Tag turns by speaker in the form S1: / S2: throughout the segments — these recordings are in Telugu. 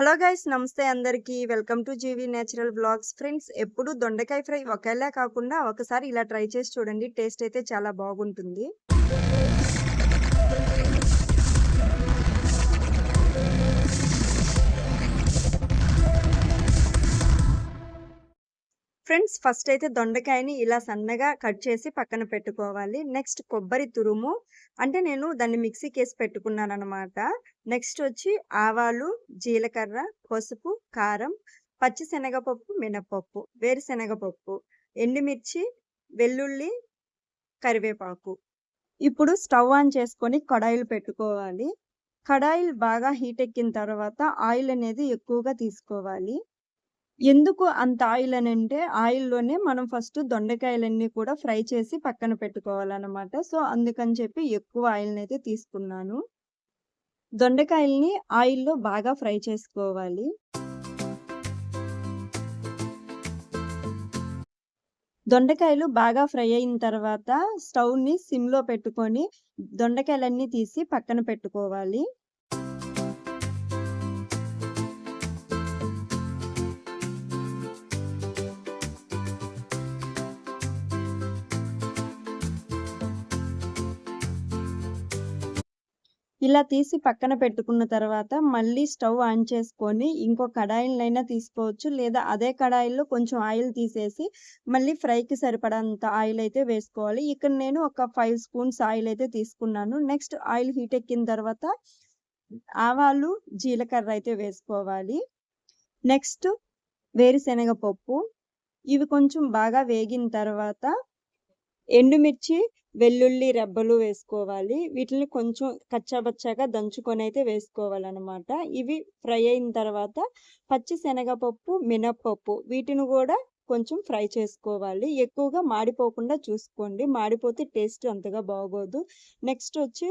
S1: హలో గైస్ నమస్తే అందరికీ. Welcome to GV natural blogs friends ఎప్పుడు దొండకాయ ఫ్రై ఒకేలా కాకుండా ఒకసారి ఇలా ట్రై చేసి చూడండి. టేస్ట్ అయితే చాలా బాగుంటుంది. ఫ్రెండ్స్ ఫస్ట్ అయితే దొండకాయని ఇలా సన్నగా కట్ చేసి పక్కన పెట్టుకోవాలి. నెక్స్ట్ కొబ్బరి తురుము అంటే నేను దాన్ని మిక్సీకి వేసి పెట్టుకున్నాను అనమాట నెక్స్ట్ వచ్చి ఆవాలు జీలకర్ర పసుపు కారం పచ్చిశనగపప్పు మినపప్పు వేరుశనగపప్పు ఎండుమిర్చి వెల్లుల్లి కరివేపాకు. ఇప్పుడు స్టవ్ ఆన్ చేసుకొని కడాయిలు పెట్టుకోవాలి. కడాయిలు బాగా హీట్ ఎక్కిన తర్వాత ఆయిల్ అనేది ఎక్కువగా తీసుకోవాలి. ఎందుకు అంత ఆయిల్ అని అంటే ఆయిల్లోనే మనం ఫస్ట్ దొండకాయలన్నీ కూడా ఫ్రై చేసి పక్కన పెట్టుకోవాలన్నమాట. సో అందుకని చెప్పి ఎక్కువ ఆయిల్ని అయితే తీసుకున్నాను. దొండకాయల్ని ఆయిల్లో బాగా ఫ్రై చేసుకోవాలి. దొండకాయలు బాగా ఫ్రై అయిన తర్వాత స్టవ్ని సిమ్లో పెట్టుకొని దొండకాయలన్నీ తీసి పక్కన పెట్టుకోవాలి. ఇలా తీసి పక్కన పెట్టుకున్న తర్వాత మళ్ళీ స్టవ్ ఆన్ చేసుకొని ఇంకో కడాయిలైనా తీసుకోవచ్చు. లేదా అదే కడాయిలో కొంచెం ఆయిల్ తీసేసి మళ్ళీ ఫ్రైకి సరిపడంత ఆయిల్ అయితే వేసుకోవాలి. ఇక్కడ నేను ఒక ఫైవ్ స్పూన్స్ ఆయిల్ అయితే తీసుకున్నాను. నెక్స్ట్ ఆయిల్ హీట్ ఎక్కిన తర్వాత ఆవాలు జీలకర్ర అయితే వేసుకోవాలి. నెక్స్ట్ వేరుశనగ పప్పు ఇవి కొంచెం బాగా వేగిన తర్వాత ఎండుమిర్చి వెల్లుల్లి రెబ్బలు వేసుకోవాలి. వీటిని కొంచెం కచ్చాబచ్చాగా దంచుకొని అయితే వేసుకోవాలన్నమాట. ఇవి ఫ్రై అయిన తర్వాత పచ్చి శనగపప్పు మినప్పప్పు వీటిని కూడా కొంచెం ఫ్రై చేసుకోవాలి. ఎక్కువగా మాడిపోకుండా చూసుకోండి. మాడిపోతే టేస్ట్ అంతగా బాగోదు. నెక్స్ట్ వచ్చి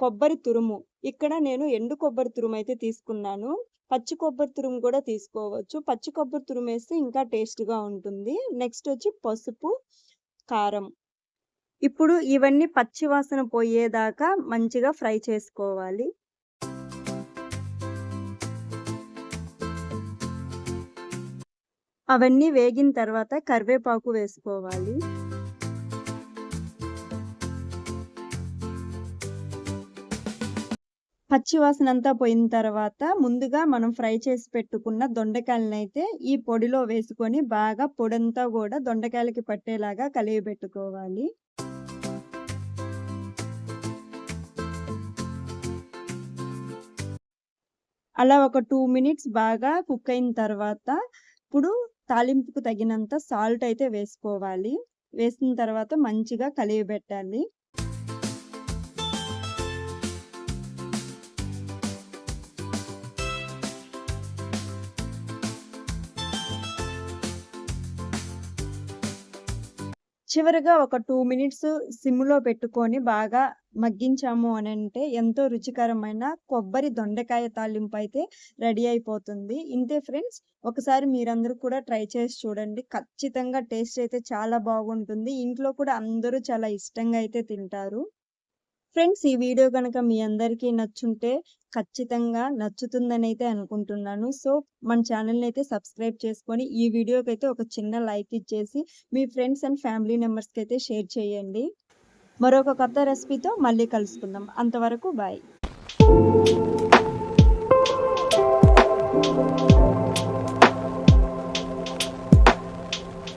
S1: కొబ్బరి తురుము. ఇక్కడ నేను ఎండు కొబ్బరి తురుము అయితే తీసుకున్నాను. పచ్చి కొబ్బరి తురుము కూడా తీసుకోవచ్చు. పచ్చి కొబ్బరి తురుము వేస్తే ఇంకా టేస్ట్గా ఉంటుంది. నెక్స్ట్ వచ్చి పసుపు కారం. ఇప్పుడు ఇవన్నీ పచ్చి వాసన పోయేదాకా మంచిగా ఫ్రై చేసుకోవాలి. అవన్నీ వేగిన తర్వాత కరివేపాకు వేసుకోవాలి. పచ్చివాసన అంతా పోయిన తర్వాత ముందుగా మనం ఫ్రై చేసి పెట్టుకున్న దొండకాయలను అయితే ఈ పొడిలో వేసుకొని బాగా పొడంతా కూడా దొండకాయలకి పట్టేలాగా కలిగి పెట్టుకోవాలి అలా ఒక టూ మినిట్స్ బాగా కుక్ అయిన తర్వాత ఇప్పుడు తాలింపుకు తగినంత సాల్ట్ అయితే వేసుకోవాలి. వేసిన తర్వాత మంచిగా కలిగి పెట్టాలి చివరిగా ఒక టూ మినిట్స్ సిమ్లో పెట్టుకొని బాగా మగ్గించాము అని అంటే ఎంతో రుచికరమైన కొబ్బరి దొండకాయ తాలింపు అయితే రెడీ అయిపోతుంది. ఇంతే ఫ్రెండ్స్ ఒకసారి మీరందరూ కూడా ట్రై చేసి చూడండి. ఖచ్చితంగా టేస్ట్ అయితే చాలా బాగుంటుంది. ఇంట్లో కూడా అందరూ చాలా ఇష్టంగా అయితే తింటారు. ఫ్రెండ్స్ ఈ వీడియో కనుక మీ అందరికీ నచ్చుంటే ఖచ్చితంగా నచ్చుతుందని అయితే అనుకుంటున్నాను. సో మన ఛానల్ని అయితే సబ్స్క్రైబ్ చేసుకొని ఈ వీడియోకి అయితే ఒక చిన్న లైక్ ఇచ్చేసి మీ ఫ్రెండ్స్ అండ్ ఫ్యామిలీ మెంబర్స్కి అయితే షేర్ చేయండి. మరొక కొత్త రెసిపీతో మళ్ళీ కలుసుకుందాం. అంతవరకు బాయ్.